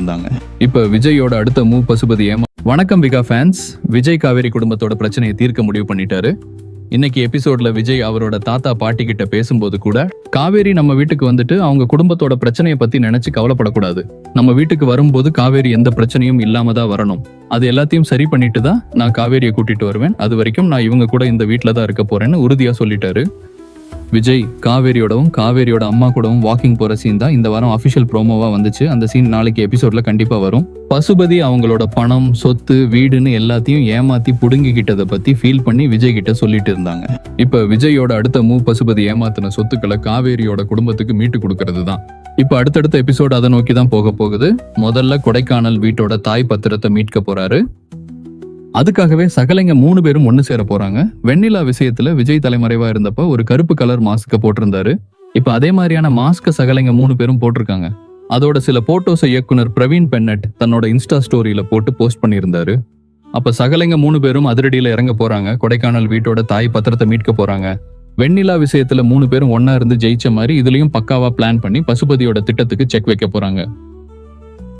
இருந்தாங்க இப்ப விஜயோட அடுத்த மூவ் பசுபதி ஏமா வணக்கம் விகா ஃபேன்ஸ் விஜய் காவேரி குடும்பத்தோட பிரச்சனையை தீர்க்க முடிவு பண்ணிட்டாரு. இன்னைக்கு எபிசோட்ல விஜய் அவரோட தாத்தா பாட்டி கிட்ட பேசும்போது கூட காவேரி நம்ம வீட்டுக்கு வந்துட்டு அவங்க குடும்பத்தோட பிரச்சனையை பத்தி நினைச்சு கவலைப்படக்கூடாது. நம்ம வீட்டுக்கு வரும்போது காவேரி எந்த பிரச்சனையும் இல்லாம தான் வரணும். அது எல்லாத்தையும் சரி பண்ணிட்டு தான் நான் காவேரியை கூட்டிட்டு வருவேன். அது வரைக்கும் நான் இவங்க கூட இந்த வீட்டில தான் இருக்க போறேன்னு உறுதியா சொல்லிட்டாரு. விஜய் காவேரியோடவும் காவேரியோட அம்மா கூடவும் வாக்கிங் போற சீன் தான் இந்த வாரம் அபிஷியல் ப்ரோமோவா வந்துச்சு. அந்த சீன் நாளைக்கு எபிசோட்ல கண்டிப்பா வரும். பசுபதி அவங்களோட பணம் சொத்து வீடுன்னு எல்லாத்தையும் ஏமாத்தி புடுங்கிக்கிட்டதை பத்தி ஃபீல் பண்ணி விஜய் கிட்ட சொல்லிட்டு இருந்தாங்க. இப்ப விஜயோட அடுத்த மூவ் பசுபதி ஏமாத்தின சொத்துக்களை காவேரியோட குடும்பத்துக்கு மீட்டு கொடுக்கறது தான். இப்ப அடுத்தடுத்த எபிசோட் அதை நோக்கி தான் போக போகுது. முதல்ல கொடைக்கானல் வீட்டோட தாய் பத்திரத்தை மீட்க போறாரு. அதுக்காகவே சகலைங்க மூணு பேரும் ஒன்று சேர போறாங்க. வெண்ணிலா விஷயத்துல விஜய் தலைமறைவா இருந்தப்ப ஒரு கருப்பு கலர் மாஸ்க போட்டிருந்தாரு. இப்ப அதே மாதிரியான மாஸ்க சகலைங்க மூணு பேரும் போட்டிருக்காங்க. அதோட சில போட்டோஸை இயக்குனர் பிரவீன் பென்னட் தன்னோட இன்ஸ்டா ஸ்டோரியில போட்டு போஸ்ட் பண்ணியிருந்தாரு. அப்ப சகலைங்க மூணு பேரும் அதிரடியில இறங்க போறாங்க. கொடைக்கானல் வீட்டோட தாய் பத்திரத்தை மீட்க போறாங்க. வெண்ணிலா விஷயத்துல மூணு பேரும் ஒன்னா இருந்து ஜெயிச்ச மாதிரி இதுலயும் பக்காவா பிளான் பண்ணி பசுபதியோட திட்டத்துக்கு செக் வைக்க போறாங்க.